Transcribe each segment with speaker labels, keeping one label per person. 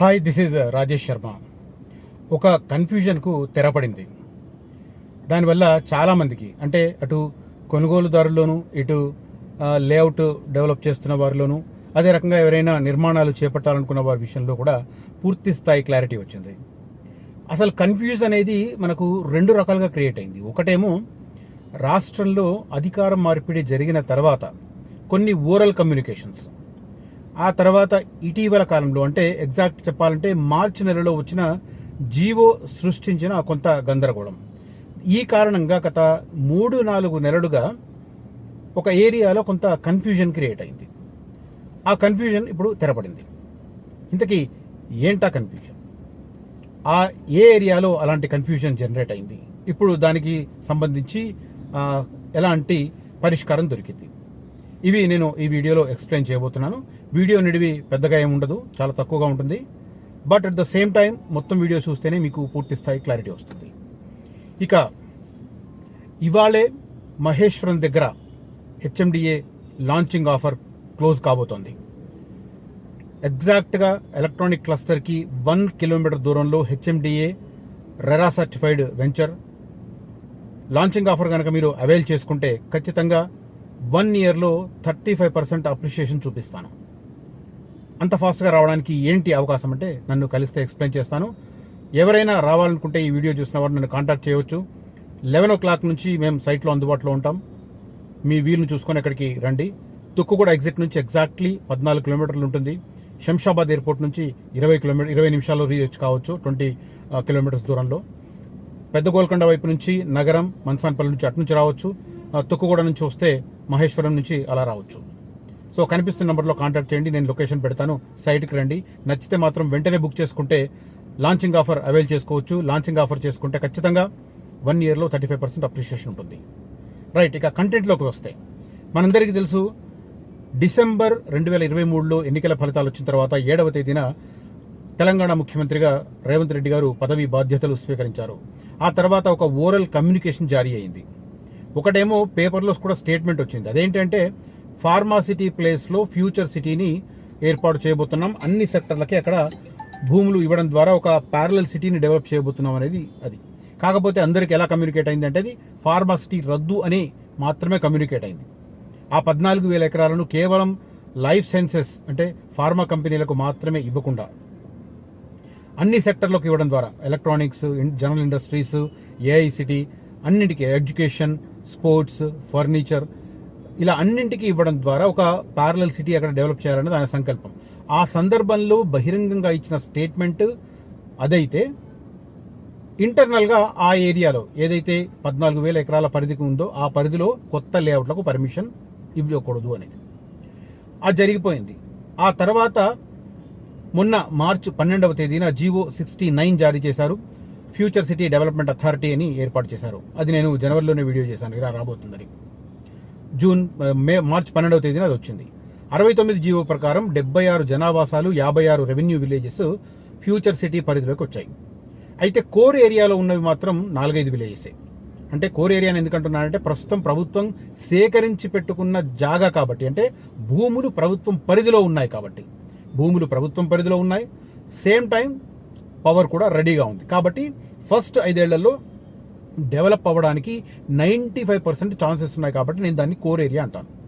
Speaker 1: Hi this is Rajesh Sharma ఒక కన్ఫ్యూజన్కు తెరపడింది. దానివల్ల చాలామందికి అంటే అటు కొనుగోలుదారుల్లోనూ ఇటు లేఅవుట్ డెవలప్ చేస్తున్న వారిలోనూ అదే రకంగా ఎవరైనా నిర్మాణాలు చేపట్టాలనుకున్న వారి విషయంలో కూడా పూర్తి స్థాయి క్లారిటీ వచ్చింది. అసలు కన్ఫ్యూజ్ అనేది మనకు రెండు రకాలుగా క్రియేట్ అయింది. ఒకటేమో రాష్ట్రంలో అధికార మార్పిడి జరిగిన తర్వాత కొన్ని ఓరల్ కమ్యూనికేషన్స్. ఆ తర్వాత ఇటీవల కాలంలో అంటే ఎగ్జాక్ట్ చెప్పాలంటే మార్చి నెలలో వచ్చిన జీవో సృష్టించిన కొంత గందరగోళం. ఈ కారణంగా గత మూడు నాలుగు నెలలుగా ఒక ఏరియాలో కొంత కన్ఫ్యూజన్ క్రియేట్ అయింది. ఆ కన్ఫ్యూజన్ ఇప్పుడు తెరపడింది. ఇంతకీ ఏంటా కన్ఫ్యూజన్ ఆ ఏ ఏరియాలో అలాంటి కన్ఫ్యూజన్ జనరేట్ అయింది? ఇప్పుడు దానికి సంబంధించి ఎలాంటి పరిష్కారం దొరికింది? ఇవి నేను ఈ వీడియోలో ఎక్స్ప్లెయిన్ చేయబోతున్నాను. వీడియో నిడివి పెద్దగా ఏమి ఉండదు చాలా తక్కువగా ఉంటుంది. But at the same time మొత్తం వీడియో చూస్తేనే మీకు పూర్తి స్థాయి క్లారిటీ వస్తుంది. ఇక ఇవాళే మహేశ్వరం దగ్గర హెచ్ఎండిఏ లాంచింగ్ ఆఫర్ క్లోజ్ కాబోతోంది. ఎగ్జాక్ట్గా ఎలక్ట్రానిక్ క్లస్టర్కి వన్ కిలోమీటర్ దూరంలో HMDA RERA certified venture launching offer కనుక మీరు అవైల్ చేసుకుంటే ఖచ్చితంగా వన్ ఇయర్లో థర్టీ ఫైవ్ పర్సెంట్ అప్రిషియేషన్ చూపిస్తాను. అంత ఫాస్ట్గా రావడానికి ఏంటి అవకాశం అంటే నన్ను కలిస్తే ఎక్స్ప్లెయిన్ చేస్తాను. ఎవరైనా రావాలనుకుంటే ఈ వీడియో చూసిన వారు నన్ను కాంటాక్ట్ చేయవచ్చు లెవెన్ ఓ క్లాక్ నుంచి మేము సైట్లో అందుబాటులో ఉంటాం. మీ వీలును చూసుకొని అక్కడికి రండి. తుక్కుగూడ ఎగ్జిట్ నుంచి ఎగ్జాక్ట్లీ పద్నాలుగు కిలోమీటర్లు ఉంటుంది. శంషాబాద్ ఎయిర్పోర్ట్ నుంచి ఇరవై కిలోమీటర్ ఇరవై నిమిషాల్లో రీచ్ కావచ్చు ట్వంటీ కిలోమీటర్స్ దూరంలో. పెద్ద గోల్కొండ వైపు నుంచి నగరం మన్సాన్పల్లి నుంచి అటు నుంచి రావచ్చు. తుక్కుగూడ నుంచి వస్తే మహేశ్వరం నుంచి అలా రావచ్చు. సో కనిపిస్తున్న నెంబర్లో కాంటాక్ట్ చేయండి నేను లొకేషన్ పెడతాను సైట్కి రండి. నచ్చితే మాత్రం వెంటనే బుక్ చేసుకుంటే లాంచింగ్ ఆఫర్ అవైల్ చేసుకోవచ్చు. లాంచింగ్ ఆఫర్ చేసుకుంటే ఖచ్చితంగా వన్ ఇయర్లో థర్టీ ఫైవ్ పర్సెంట్ అప్రిషియేషన్ ఉంటుంది. రైట్ ఇక కంటెంట్లోకి వస్తే. మనందరికీ తెలుసు డిసెంబర్ రెండు వేల ఇరవై మూడులో ఎన్నికల ఫలితాలు వచ్చిన తర్వాత ఏడవ తేదీన తెలంగాణ ముఖ్యమంత్రిగా రేవంత్ రెడ్డి గారు పదవి బాధ్యతలు స్వీకరించారు. ఆ తర్వాత ఒక ఓరల్ కమ్యూనికేషన్ జారీ అయింది. ఒకటేమో పేపర్లో కూడా స్టేట్మెంట్ వచ్చింది. అదేంటంటే ఫార్మాసిటీ ప్లేస్లో ఫ్యూచర్ సిటీని ఏర్పాటు చేయబోతున్నాం. అన్ని సెక్టర్లకి అక్కడ భూములు ఇవ్వడం ద్వారా ఒక ప్యారలల్ సిటీని డెవలప్ చేయబోతున్నాం అనేది అది. కాకపోతే అందరికి ఎలా కమ్యూనికేట్ అయింది అంటే అది ఫార్మాసిటీ రద్దు అని మాత్రమే కమ్యూనికేట్ అయింది. ఆ పద్నాలుగు వేల ఎకరాలను కేవలం లైఫ్ సైన్సెస్ అంటే ఫార్మా కంపెనీలకు మాత్రమే ఇవ్వకుండా అన్ని సెక్టర్లకు ఇవ్వడం ద్వారా ఎలక్ట్రానిక్స్ జనరల్ ఇండస్ట్రీస్ ఏఐసిటీ అన్నింటికి ఎడ్యుకేషన్ స్పోర్ట్స్ ఫర్నిచర్ ఇలా అన్నింటికి ఇవ్వడం ద్వారా ఒక ప్యారలల్ సిటీ అక్కడ డెవలప్ చేయాలన్నది ఆయన సంకల్పం. ఆ సందర్భంలో బహిరంగంగా ఇచ్చిన స్టేట్మెంట్ అదైతే ఇంటర్నల్గా ఆ ఏరియాలో ఏదైతే పద్నాలుగు వేల ఎకరాల పరిధికి ఉందో ఆ పరిధిలో కొత్త లేఅవుట్లకు పర్మిషన్ ఇవ్వకూడదు అనేది. అది జరిగిపోయింది. ఆ తర్వాత మొన్న మార్చి పన్నెండవ తేదీన జీవో సిక్స్టీ నైన్ జారీ చేశారు. ఫ్యూచర్ సిటీ డెవలప్మెంట్ అథారిటీ అని ఏర్పాటు చేశారు. అది నేను జనవరిలోనే వీడియో చేశాను. ఇలా రాబోతుందని. జూన్ మే మార్చి పన్నెండవ తేదీన అది వచ్చింది. అరవై తొమ్మిది జీవో ప్రకారం డెబ్బై ఆరు జనావాసాలు యాభై ఆరు రెవెన్యూ విలేజెస్ ఫ్యూచర్ సిటీ పరిధిలోకి వచ్చాయి. అయితే కోర్ ఏరియాలో ఉన్నవి మాత్రం నాలుగైదు విలేజెసే. అంటే కోర్ ఏరియాని ఎందుకంటున్నానంటే ప్రస్తుతం ప్రభుత్వం సేకరించి పెట్టుకున్న జాగా కాబట్టి అంటే భూములు ప్రభుత్వం పరిధిలో ఉన్నాయి కాబట్టి. భూములు ప్రభుత్వం పరిధిలో ఉన్నాయి. సేమ్ టైం పవర్ కూడా రెడీగా ఉంది. కాబట్టి ఫస్ట్ ఐదేళ్ళలో డెవలప్ అవ్వడానికి నైంటీ ఫైవ్ పర్సెంట్ ఛాన్సెస్ ఉన్నాయి కాబట్టి నేను దాన్ని కోర్ ఏరియా అంటాను.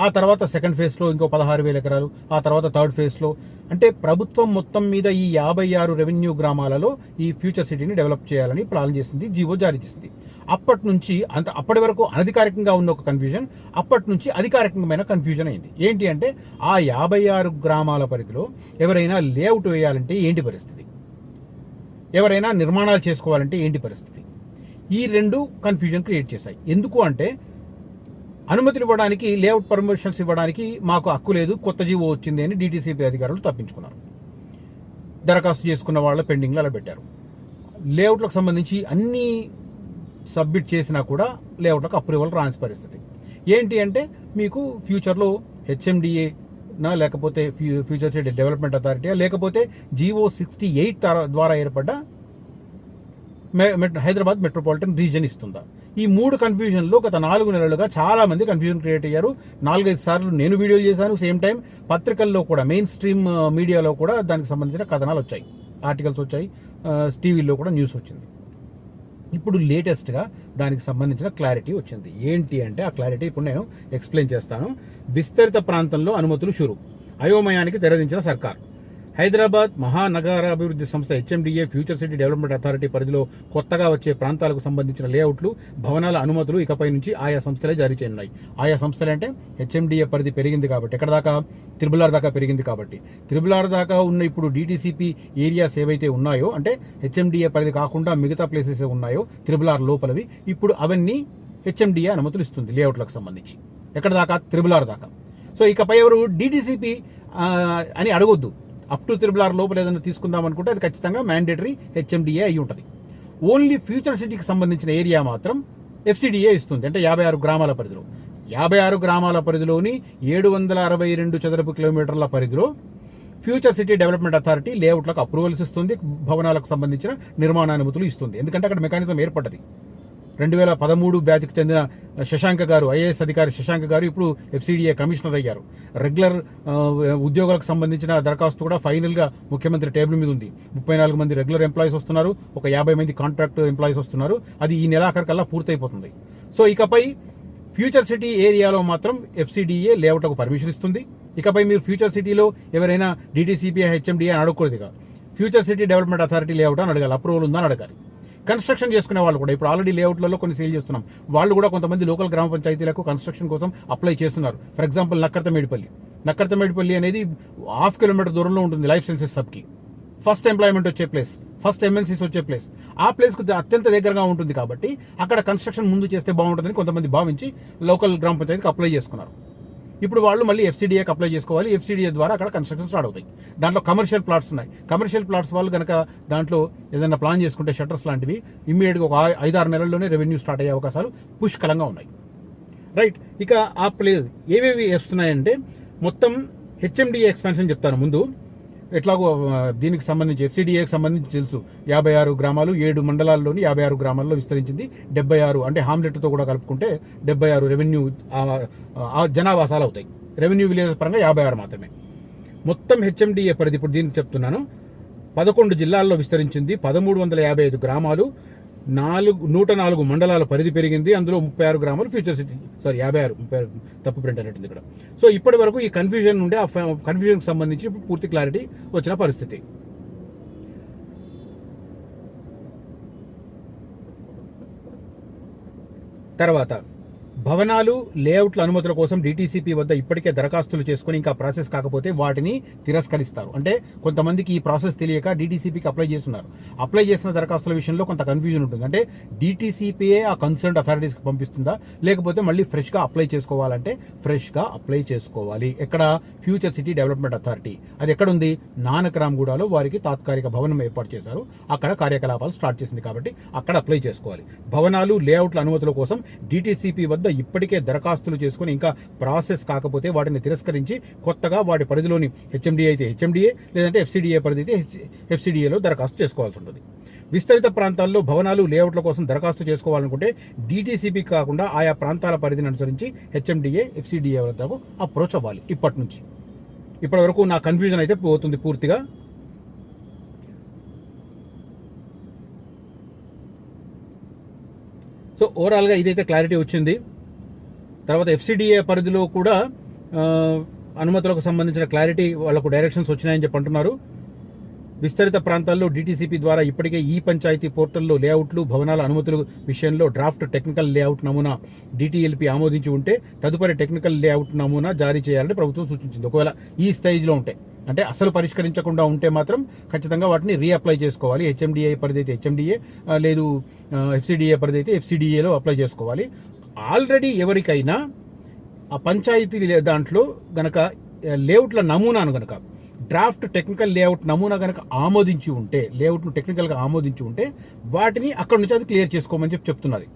Speaker 1: ఆ తర్వాత సెకండ్ ఫేజ్లో ఇంకో పదహారు వేల ఎకరాలు ఆ తర్వాత థర్డ్ ఫేజ్లో. అంటే ప్రభుత్వం మొత్తం మీద ఈ యాభై ఆరు రెవెన్యూ గ్రామాలలో ఈ ఫ్యూచర్ సిటీని డెవలప్ చేయాలని ప్లాన్ చేసింది జీవో జారీ చేసింది. అప్పటి నుంచి అంత అప్పటి వరకు అనధికారికంగా ఉన్న ఒక కన్ఫ్యూజన్ అప్పటి నుంచి అధికారికమైన కన్ఫ్యూజన్ అయింది. ఏంటి అంటే ఆ యాభై ఆరు గ్రామాల పరిధిలో ఎవరైనా లేఅవుట్ వేయాలంటే ఏంటి పరిస్థితి? ఎవరైనా నిర్మాణాలు చేసుకోవాలంటే ఏంటి పరిస్థితి? ఈ రెండు కన్ఫ్యూజన్ క్రియేట్ చేశాయి. ఎందుకు అంటే అనుమతులు ఇవ్వడానికి లేఅవుట్ పర్మిషన్స్ ఇవ్వడానికి మాకు హక్కు లేదు కొత్త జీవో వచ్చింది అని డీటీసీపీ అధికారులు తప్పించుకున్నారు. దరఖాస్తు చేసుకున్న వాళ్ళ పెండింగ్లో అలా పెట్టారు. లేఅవుట్లకు సంబంధించి అన్ని సబ్మిట్ చేసినా కూడా లేఅవుట్లకు అప్రూవల్ రాని పరిస్థితి. ఏంటి అంటే మీకు ఫ్యూచర్లో హెచ్ఎండిఏ నా లేకపోతే ఫ్యూ- ఫ్యూచర్ డెవలప్మెంట్ అథారిటీ లేకపోతే జీవో సిక్స్టీ ఎయిట్ ద్వారా ఏర్పడ్డ హైదరాబాద్ మెట్రోపాలిటన్ రీజన్ ఇస్తుందా? ఈ మూడు కన్ఫ్యూజన్లో గత నాలుగు నెలలుగా చాలా మంది కన్ఫ్యూజన్ క్రియేట్ అయ్యారు. నాలుగైదు సార్లు నేను వీడియోలు చేశాను. సేమ్ టైం పత్రికల్లో కూడా మెయిన్ స్ట్రీమ్ మీడియాలో కూడా దానికి సంబంధించిన కథనాలు వచ్చాయి. ఆర్టికల్స్ వచ్చాయి. టీవీలో కూడా న్యూస్ వచ్చింది. ఇప్పుడు లేటెస్ట్గా దానికి సంబంధించిన క్లారిటీ వచ్చింది. ఏంటి అంటే ఆ క్లారిటీ ఇప్పుడు నేను ఎక్స్ప్లెయిన్ చేస్తాను. విస్తరిత ప్రాంతంలో అనుమతులు షురు. అయోమయానికి తెరదించిన సర్కార్. హైదరాబాద్ మహానగరాభివృద్ధి సంస్థ HMDA future city development authority పరిధిలో కొత్తగా వచ్చే ప్రాంతాలకు సంబంధించిన లేఅవుట్లు భవనాల అనుమతులు ఇకపై నుంచి ఆయా సంస్థలే జారీ చేయనున్నాయి. ఆయా సంస్థలు అంటే హెచ్ఎండిఏ పరిధి పెరిగింది కాబట్టి ఎక్కడ దాకా? త్రిబులార్ దాకా పెరిగింది కాబట్టి. త్రిబులార్ దాకా ఉన్న ఇప్పుడు డీటీసీపీ ఏరియాస్ ఏవైతే ఉన్నాయో అంటే హెచ్ఎండిఏ పరిధి కాకుండా మిగతా ప్లేసెస్ ఉన్నాయో త్రిబులార్ లోపలవి ఇప్పుడు అవన్నీ హెచ్ఎండిఏ అనుమతులు ఇస్తుంది లేఅవుట్లకు సంబంధించి. ఎక్కడ దాకా? త్రిబులార్ దాకా. సో ఇకపై ఎవరు? డిటిసిపి అని అడగొద్దు. అప్ టు త్రిబుల్ ఆర్ లోపల ఏదైనా తీసుకుందాం అనుకుంటే అది ఖచ్చితంగా మ్యాండేటరీ హెచ్ఎండిఏ అయి ఉంటుంది. ఓన్లీ ఫ్యూచర్ సిటీకి సంబంధించిన ఏరియా మాత్రం ఎఫ్సిడిఏ ఇస్తుంది. అంటే యాభై ఆరు గ్రామాల పరిధిలో. యాభై ఆరు గ్రామాల పరిధిలోని ఏడు వందల అరవై రెండు చదరపు కిలోమీటర్ల పరిధిలో ఫ్యూచర్ సిటీ డెవలప్మెంట్ అథారిటీ లేఅవుట్లకు అప్రూవల్స్ ఇస్తుంది. భవనాలకు సంబంధించిన నిర్మాణ అనుమతులు ఇస్తుంది. ఎందుకంటే అక్కడ మెకానిజం ఏర్పడ్డది. రెండు వేల పదమూడు బ్యాచ్కి చెందిన శశాంక గారు ఐఏఎస్ అధికారి శశాంక గారు ఇప్పుడు ఎఫ్సిడిఏ కమిషనర్ అయ్యారు. రెగ్యులర్ ఉద్యోగులకు సంబంధించిన దరఖాస్తు కూడా ఫైనల్గా ముఖ్యమంత్రి టేబుల్ మీద ఉంది. ముప్పై నాలుగు మంది రెగ్యులర్ ఎంప్లాయీస్ వస్తున్నారు. ఒక యాభై మంది కాంట్రాక్ట్ ఎంప్లాయీస్ వస్తున్నారు. అది ఈ నెలాఖరికల్లా పూర్తయిపోతుంది. సో ఇకపై ఫ్యూచర్ సిటీ ఏరియాలో మాత్రం ఎఫ్సిడిఏ లేఅవుట్లకు పర్మిషన్ ఇస్తుంది. ఇకపై మీరు ఫ్యూచర్ సిటీలో ఎవరైనా డీటీసీపీ హెచ్ఎండిఏ అని అడగకూడదు ఇక future city development authority layout అని అడగాలి. అప్రూవల్ ఉందని అడగాలి. కన్స్ట్రక్షన్ చేసుకునే వాళ్ళు కూడా. ఇప్పుడు ఆల్రెడీ లేఅవుట్లలో కొన్ని సేల్ చేస్తున్నాం. వాళ్ళు కూడా కొంతమంది లోకల్ గ్రామ పంచాయతీలకు కన్స్ట్రక్షన్ కోసం అప్లై చేస్తున్నారు. For example Nakkarta Medipally. నక్కర్తమేడిపల్లి అనేది హాఫ్ కిలోమీటర్ దూరంలో ఉంటుంది లైఫ్ సైన్సెస్ సబ్కి ఫస్ట్ ఎంప్లాయ్మెంట్ వచ్చే ప్లేస్ ఫస్ట్ ఎంఎన్సీస్ వచ్చే ప్లేస్ ఆ ప్లేస్కు అత్యంత దగ్గరగా ఉంటుంది కాబట్టి అక్కడ కన్స్ట్రక్షన్ ముందు చేస్తే బాగుంటుందని కొంతమంది భావించి లోకల్ గ్రామ పంచాయతీకి అప్లై చేసుకున్నారు. ఇప్పుడు వాళ్ళు మళ్ళీ ఎఫ్సీడీఏకి అప్లై చేసుకోవాలి. ఎఫ్సీడీఏ ద్వారా అక్కడ కన్స్ట్రక్షన్ స్టార్ట్ అవుతాయి. దాంట్లో కమర్షియల్ ప్లాట్స్ ఉన్నాయి. కమర్షియల్ ప్లాట్స్ వాళ్ళు కనుక దాంట్లో ఏదైనా ప్లాన్ చేసుకుంటే షట్టర్స్ లాంటివి ఇమ్మీడియట్గా ఒక ఐదారు నెలల్లోనే రెవెన్యూ స్టార్ట్ అయ్యే అవకాశాలు పుష్కలంగా ఉన్నాయి. రైట్ ఇక ఆ ప్లేస్ ఏవేవి వస్తున్నాయంటే మొత్తం హెచ్ఎండిఏ ఎక్స్పాన్షన్ చెప్తాను ముందు. ఎట్లాగో దీనికి సంబంధించి ఎఫ్సిడిఏకి సంబంధించి తెలుసు. యాభై ఆరు గ్రామాలు ఏడు మండలాల్లోని యాభై ఆరు గ్రామాల్లో విస్తరించింది. డెబ్బై ఆరు అంటే హామ్లెట్తో కూడా కలుపుకుంటే డెబ్బై ఆరు రెవెన్యూ ఆ, జనావాసాలు అవుతాయి. రెవెన్యూ విలేజ్ పరంగా యాభై ఆరు మాత్రమే. మొత్తం హెచ్ఎండిఏ పరిధి ఇప్పుడు దీనికి చెప్తున్నాను. పదకొండు జిల్లాల్లో విస్తరించింది. పదమూడు వందల యాభై ఐదు గ్రామాలు. నాలుగు నూట నాలుగు మండలాల పరిధి పెరిగింది. అందులో ముప్పై ఆరు గ్రామాలు ఫ్యూచర్ సిటీ సారీ యాభై ఆరు ముప్పై ఆరు తప్పు ప్రింట్ అయినట్టుంది ఇక్కడ. సో ఇప్పటి వరకు ఈ కన్ఫ్యూజన్ నుండి ఆ కన్ఫ్యూజన్కి సంబంధించి పూర్తి క్లారిటీ వచ్చిన పరిస్థితి. తర్వాత భవనాలు లేఅవుట్ల అనుమతుల కోసం డిటిసిపి వద్ద ఇప్పటికే దరఖాస్తులు చేసుకుని ఇంకా ప్రాసెస్ కాకపోతే వాటిని తిరస్కరిస్తారు. అంటే కొంతమందికి ఈ ప్రాసెస్ తెలియక డిటిసిపికి అప్లై చేస్తున్నారు. అప్లై చేసిన దరఖాస్తుల విషయంలో కొంత కన్ఫ్యూజన్ ఉంటుంది. అంటే డీటీసీపీఏ ఆ కన్సర్న్ అథారిటీస్కి పంపిస్తుందా? లేకపోతే మళ్ళీ ఫ్రెష్గా అప్లై చేసుకోవాలంటే ఫ్రెష్గా అప్లై చేసుకోవాలి. ఎక్కడ? ఫ్యూచర్ సిటీ డెవలప్మెంట్ అథారిటీ అది ఎక్కడ ఉంది నానకరామ్గూడలో వారికి తాత్కాలిక భవనం ఏర్పాటు చేశారు. అక్కడ కార్యకలాపాలు స్టార్ట్ చేసింది కాబట్టి అక్కడ అప్లై చేసుకోవాలి. భవనాలు లేఅవుట్ల అనుమతుల కోసం డిటిసిపి వద్ద ఇప్పటికే దరఖాస్తులు చేసుకుని ఇంకా ప్రాసెస్ కాకపోతే వాటిని తిరస్కరించి కొత్తగా వాటి పరిధిలోని హెచ్ఎండిఏ అయితే హెచ్ఎండిఏ లేదంటే ఎఫ్సిడిఏ పరిధి అయితే ఎఫ్సిడిఏలో దరఖాస్తు చేసుకోవాల్సి ఉంటుంది విస్తరిత ప్రాంతాల్లో భవనాలు లేఅవుట్ల కోసం దరఖాస్తు చేసుకోవాలనుకుంటే డీటీసీపీ కాకుండా ఆయా ప్రాంతాల పరిధిని అనుసరించి హెచ్ఎండిఏ ఎఫ్సిడిఏ వద్దకు అప్రోచ్ అవ్వాలి ఇప్పటి నుంచి ఇప్పటి వరకు నా కన్ఫ్యూజన్ అయితే పోతుంది పూర్తిగా. సో ఓవరాల్గా ఇదైతే క్లారిటీ వచ్చింది. తర్వాత ఎఫ్సిడిఏ పరిధిలో కూడా అనుమతులకు సంబంధించిన క్లారిటీ వాళ్ళకు డైరెక్షన్స్ వచ్చినాయని చెప్పి అంటున్నారు. విస్తరిత ప్రాంతాల్లో డిటిసిపి ద్వారా ఇప్పటికే ఈ పంచాయతీ పోర్టల్లో లేఅవుట్లు భవనాల అనుమతుల విషయంలో డ్రాఫ్ట్ టెక్నికల్ లేఅవుట్ నమూనా డీటీఎల్పీ ఆమోదించి ఉంటే తదుపరి టెక్నికల్ లేఅవుట్ నమూనా జారీ చేయాలని ప్రభుత్వం సూచించింది. ఒకవేళ ఈ స్టేజ్లో ఉంటే అంటే అసలు పరిష్కరించకుండా ఉంటే మాత్రం ఖచ్చితంగా వాటిని రీఅప్లై చేసుకోవాలి. హెచ్ఎండిఏ పరిధి అయితే హెచ్ఎండిఏ లేదు ఎఫ్సిడిఏ పరిధి అయితే ఎఫ్సిడిఏలో అప్లై చేసుకోవాలి. ఆల్రెడీ ఎవరికైనా ఆ పంచాయతీ దాంట్లో గనక లేఅవుట్ల నమూనాను గనక డ్రాఫ్ట్ టెక్నికల్ లేఅవుట్ నమూనా కనుక ఆమోదించి ఉంటే లేఅవుట్ను టెక్నికల్గా ఆమోదించి ఉంటే వాటిని అక్కడ నుంచి అది క్లియర్ చేసుకోమని చెప్పి చెప్తున్నది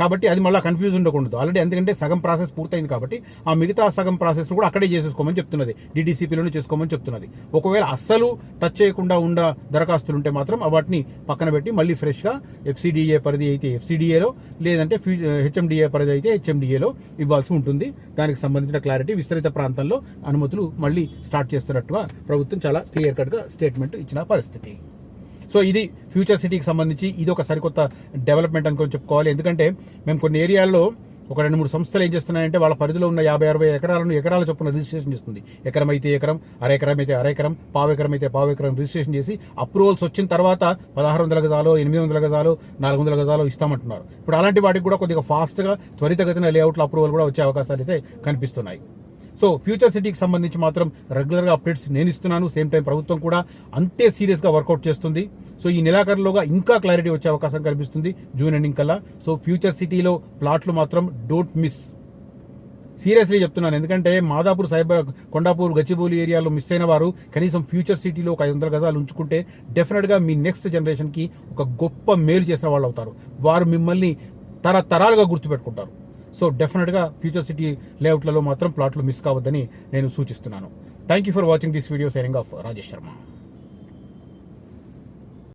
Speaker 1: కాబట్టి అది మళ్ళీ కన్ఫ్యూజ్ ఉండకూడదు. ఆల్రెడీ ఎందుకంటే సగం ప్రాసెస్ పూర్తయింది కాబట్టి ఆ మిగతా సగం ప్రాసెస్ కూడా అక్కడే చేసేసుకోమని చెప్తున్నది. డిడిసిపిలోనే చేసుకోమని చెప్తున్నది. ఒకవేళ అస్సలు టచ్ చేయకుండా ఉన్న దరఖాస్తులు ఉంటే మాత్రం వాటిని పక్కన పెట్టి మళ్ళీ ఫ్రెష్గా ఎఫ్సిడిఏ పరిధి అయితే ఎఫ్సిడిఏలో లేదంటే హెచ్ఎండిఏ పరిధి అయితే హెచ్ఎండిఏలో ఇవ్వాల్సి ఉంటుంది. దానికి సంబంధించిన క్లారిటీ విస్తరిత ప్రాంతంలో అనుమతులు మళ్ళీ స్టార్ట్ చేస్తున్నట్టుగా ప్రభుత్వం చాలా క్లియర్ కట్గా స్టేట్మెంట్ ఇచ్చిన పరిస్థితి. సో ఇది ఫ్యూచర్ సిటీకి సంబంధించి ఇది ఒక సరికొత్త డెవలప్మెంట్ అనుకొని చెప్పుకోవాలి. ఎందుకంటే మేము కొన్ని ఏరియాల్లో ఒక రెండు మూడు సంస్థలు ఏం చేస్తున్నాయంటే వాళ్ళ పరిధిలో ఉన్న యాభై అరవై ఎకరాలను ఎకరాల చొప్పున రిజిస్ట్రేషన్ చేస్తుంది. ఎకరం అయితే ఎకరం అరెకరం అయితే అర ఎకరం పావు అయితే పావు ఎకరం రిజిస్ట్రేషన్ చేసి అప్రూవల్స్ వచ్చిన తర్వాత పదహారు వందల గజాలు ఎనిమిది వందల గజాలు నాలుగు వందల గజాలు ఇస్తామంటున్నారు. ఇప్పుడు అలాంటి వాటికి కూడా కొద్దిగా ఫాస్ట్గా త్వరితగతిన లేఅవుట్ల అప్రూవల్ కూడా వచ్చే అవకాశాలు అయితే కనిపిస్తున్నాయి. సో ఫ్యూచర్ సిటీకి సంబంధించి మాత్రం రెగ్యులర్గా అప్డేట్స్ నేను ఇస్తున్నాను సేమ్ టైం ప్రభుత్వం కూడా అంతే సీరియస్గా వర్కౌట్ చేస్తుంది. సో ఈ నెలాఖరులోగా ఇంకా క్లారిటీ వచ్చే అవకాశం కనిపిస్తుంది జూన్ ఎండింగ్ కల్లా. సో ఫ్యూచర్ సిటీలో ప్లాట్లు మాత్రం డోంట్ మిస్. సీరియస్లీ చెప్తున్నాను ఎందుకంటే మాదాపూర్ సైబర్ కొండాపూర్ గచ్చిబౌలి ఏరియాలో మిస్ అయిన వారు కనీసం ఫ్యూచర్ సిటీలో ఒక ఐదు వందల గజాలు ఉంచుకుంటే డెఫినెట్గా మీ నెక్స్ట్ జనరేషన్కి ఒక గొప్ప మేలు చేసిన వాళ్ళు అవుతారు వారు మిమ్మల్ని తరతరాలుగా గుర్తుపెట్టుకుంటారు. సో డెఫినెట్గా ఫ్యూచర్ సిటీ లేఅవుట్లలో మాత్రం ప్లాట్లు మిస్ కావద్దని నేను సూచిస్తున్నాను. Thank you for watching this video signing off Rajesh Sharma